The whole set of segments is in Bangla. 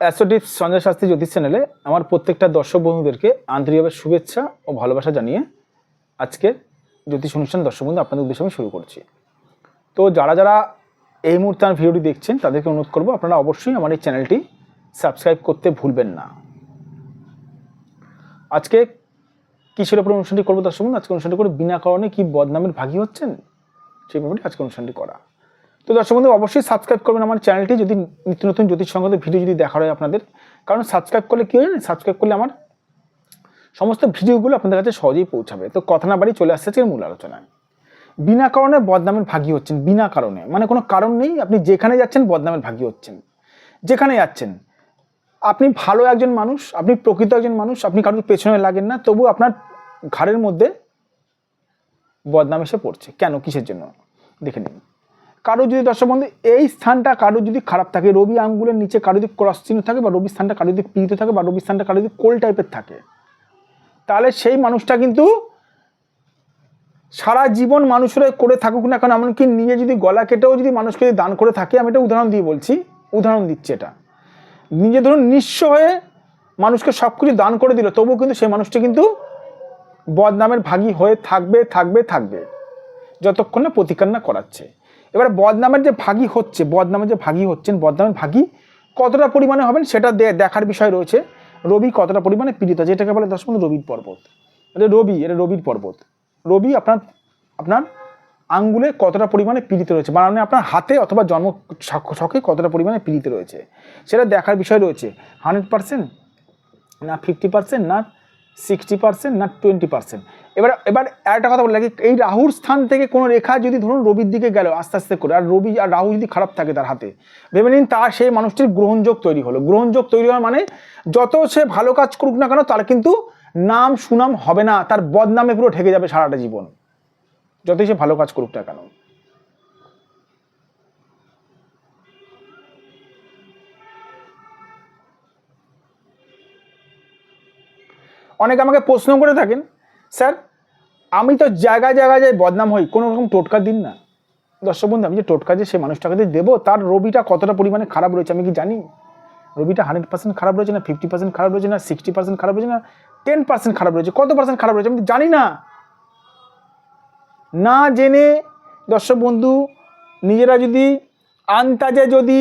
অ্যাসোটিপস সঞ্জয় শাস্ত্রী জ্যোতিষ চ্যানেলে আমার প্রত্যেকটা দর্শক বন্ধুদেরকে আন্তরিকভাবে শুভেচ্ছা ও ভালোবাসা জানিয়ে আজকের জ্যোতিষ অনুষ্ঠান দর্শক বন্ধু আপনাদের উদ্দেশ্যে আমি শুরু করছি। তো যারা যারা এই মুহূর্তে আমার ভিডিওটি দেখছেন, তাদেরকে অনুরোধ করব আপনারা অবশ্যই আমার এই চ্যানেলটি সাবস্ক্রাইব করতে ভুলবেন না। আজকে কিসের ওপর অনুষ্ঠানটি করব দর্শক বন্ধু? আজকে অনুষ্ঠানটি করে বিনা কারণে কি বদনামের ভাগী হচ্ছেন? সেই ব্যাপারটি আজকে অনুষ্ঠানটি করা। তো দর্শক বন্ধু, অবশ্যই সাবস্ক্রাইব করবেন আমার চ্যানেলটি যদি নিত্য নতুন জ্যোতিষ সংক্রান্ত ভিডিও যদি দেখা হয় আপনাদের। কারণ সাবস্ক্রাইব করলে কী হয় সাবস্ক্রাইব করলে আমার সমস্ত ভিডিওগুলো আপনাদের কাছে সহজেই পৌঁছাবে। তো কথা না বাড়ি চলে আসছে আজকের মূল আলোচনায়। বিনা কারণে বদনামের ভাগী হচ্ছেন। বিনা কারণে। মানে কোনো কারণ নেই, আপনি যেখানে যাচ্ছেন বদনামের ভাগী হচ্ছেন। যেখানে যাচ্ছেন, আপনি ভালো একজন মানুষ, আপনি প্রকৃত একজন মানুষ, আপনি কারোর পেছনে লাগেন না, তবু আপনার ঘাড়ের মধ্যে বদনাম এসে পড়ছে। কেন? কিসের জন্য? দেখে নিন। কারও যদি দর্শক বন্ধু এই স্থানটা কারও যদি খারাপ থাকে, রবি আঙ্গুলের নিচে কারও যদি ক্রস চিহ্ন থাকে বা রবি স্থানটা কারও যদি পীড়িত থাকে বা রবি স্থানটা কারও যদি কোল টাইপের থাকে, তাহলে সেই মানুষটা কিন্তু সারা জীবন মানুষেরা করে থাকুক না কারণ এমনকি নিজে যদি গলা কেটেও যদি মানুষকে যদি দান করে থাকে, আমি এটা উদাহরণ দিয়ে বলছি, উদাহরণ দিচ্ছি এটা। নিজে ধরুন নিঃস্ব হয়ে মানুষকে সব কিছু দান করে দিল, তবুও কিন্তু সেই মানুষটি কিন্তু বদনামের ভাগী হয়ে থাকবে থাকবে থাকবে, যতক্ষণ না প্রতিকার না করাচ্ছে। এবার বদনামের যে ভাগী হচ্ছে, বদনামের যে ভাগী হচ্ছেন, বদনামের ভাগী কতটা পরিমাণে হবেন সেটা দেখার বিষয় রয়েছে। রবি কতটা পরিমাণে পীড়িত আছে যেটাকে বলে দশ বন্ধু রবির পর্বত। এটা রবি, এটা রবির পর্বত। রবি আপনার আপনার আঙ্গুলে কতটা পরিমাণে পীড়িত রয়েছে মানে আপনার হাতে অথবা জন্ম ছকে কতটা পরিমাণে পীড়িত রয়েছে, সেটা দেখার বিষয় রয়েছে। হান্ড্রেড পার্সেন্ট না ফিফটি পার্সেন্ট না সিক্সটি পার্সেন্ট না টোয়েন্টি পার্সেন্ট এবার এবার একটা কথা বলে রাখি, এই রাহুর স্থান থেকে কোনো রেখা যদি ধরুন রবির দিকে গেল, আস্তে আস্তে করে, আর রবি আর রাহু যদি খারাপ থাকে তার হাতে, ভেবে নিন তার সেই মানুষটির গ্রহণযোগ তৈরি হলো। গ্রহণযোগ তৈরি হওয়ার মানে যত সে ভালো কাজ করুক না কেন, তার কিন্তু নাম সুনাম হবে না, তার বদনামে পুরো ঠেকে যাবে সারাটা জীবন। যতই সে ভালো কাজ করুক না কেন। অনেকে আমাকে প্রশ্ন করে থাকেন স্যার, আমি তো জায়গায় জায়গায় যাই বদনাম হই, কোনো রকম টোটকা দিন না। দর্শক বন্ধু, আমি যে টোটকা যে সে মানুষটাকে যে দেবো, তার রবিটা কতটা পরিমাণে খারাপ রয়েছে আমি কি জানি? রবিটা হান্ড্রেড পার্সেন্ট খারাপ রয়েছে না, ফিফটি পার্সেন্ট খারাপ রয়েছে না, সিক্সটি পার্সেন্ট খারাপ রয়েছে না, টেন পার্সেন্ট খারাপ রয়েছে, কত পার্সেন্ট খারাপ রয়েছে আমি জানি না। না জেনে, দর্শক বন্ধু, নিজেরা যদি আন্তাজে যদি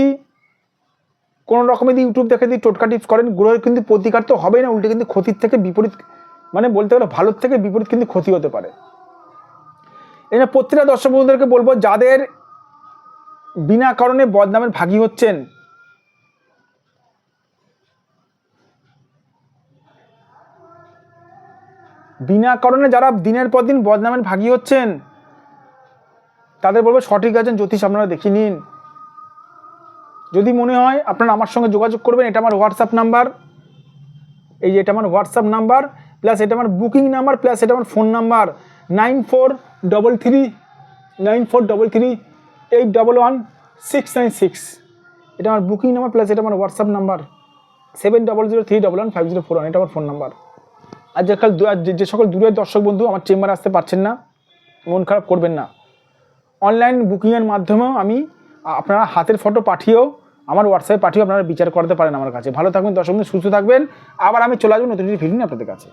কোনো রকমের ইউটিউব দেখে যদি টোটকা টিপস করেন, গ্রহের কিন্তু প্রতিকার তো হবেই না, উল্টে কিন্তু ক্ষতির থেকে বিপরীত মানে বলতে গেলে ভালোর থেকে বিপরীত কিন্তু ক্ষতি হতে পারে। এই প্রত্যেকটা দর্শক বন্ধুদেরকে বলব, যাদের বিনা কারণে বদনামের ভাগী হচ্ছেন, বিনা কারণে যারা দিনের পর দিন বদনামের ভাগি হচ্ছেন, তাদের বলব সঠিক আছেন জ্যোতিষ, আপনারা দেখিয়ে নিন। যদি মনে হয় আপনারা আমার সঙ্গে যোগাযোগ করবেন, এটা আমার হোয়াটসঅ্যাপ নাম্বার এই যে এটা আমার হোয়াটসঅ্যাপ নাম্বার প্লাস এটা আমার বুকিং নাম্বার প্লাস এটা আমার phone number nine four double three nine four double three eight double one six nine six এটা আমার বুকিং নাম্বার প্লাস এটা আমার WhatsApp number seven double zero three double one five zero four one এটা আমার ফোন নাম্বার আর যে কাল আর যে- যে সকল দূরের দর্শক বন্ধু, আমার চেম্বারে আসতে পারছেন না, মন খারাপ করবেন না। অনলাইন বুকিংয়ের মাধ্যমেও আমি আপনারা হাতের ফটো পাঠিয়েও আমার হোয়াটসঅ্যাপে পাঠিয়ে আপনারা বিচার করতে পারেন আমার কাছে। ভালো থাকবেন দর্শক সুস্থ থাকবেন। আবার আমি চলে আসব নতুন ভিডিও নিয়ে আপনাদের কাছে।